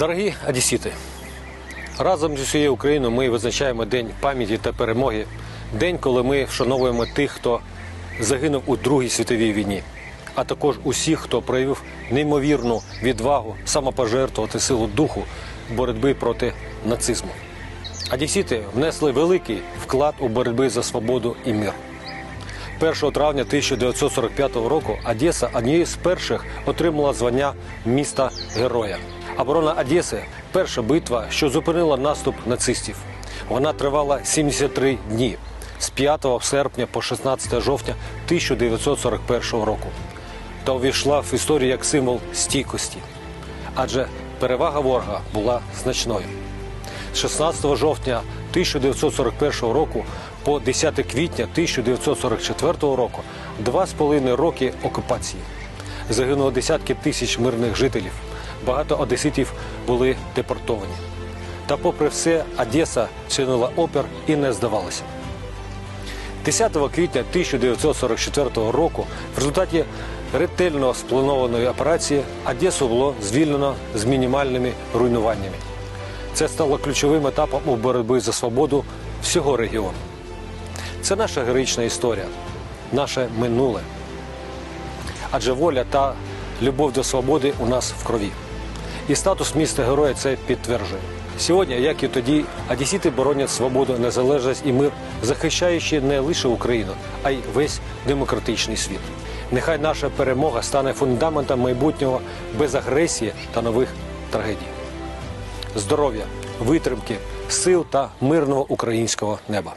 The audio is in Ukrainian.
Дорогі одесіти, разом з усією Україною ми визначаємо День пам'яті та перемоги, день, коли ми вшановуємо тих, хто загинув у Другій світовій війні, а також усіх, хто проявив неймовірну відвагу, самопожертвувати силу духу боротьби проти нацизму. Одесіти внесли великий вклад у боротьби за свободу і мир. 1 травня 1945 року Одеса однією з перших отримала звання міста героя. Оборона Одеси перша битва, що зупинила наступ нацистів. Вона тривала 73 дні з 5 серпня по 16 жовтня 1941 року та увійшла в історію як символ стійкості. Адже перевага ворога була значною. З 16 жовтня 1941 року по 10 квітня 1944 року два з половиною роки окупації. Загинуло десятки тисяч мирних жителів. Багато одеситів були депортовані. Та, попри все, Одеса чинила опір і не здавалася. 10 квітня 1944 року в результаті ретельно спланованої операції Одесу було звільнено з мінімальними руйнуваннями. Це стало ключовим етапом у боротьбі за свободу всього регіону. Це наша героїчна історія, наше минуле. Адже воля та любов до свободи у нас в крові. І статус міста героя це підтверджує. Сьогодні, як і тоді, одесіти боронять свободу, незалежність і мир, захищаючи не лише Україну, а й весь демократичний світ. Нехай наша перемога стане фундаментом майбутнього без агресії та нових трагедій. Здоров'я, витримки, сил та мирного українського неба.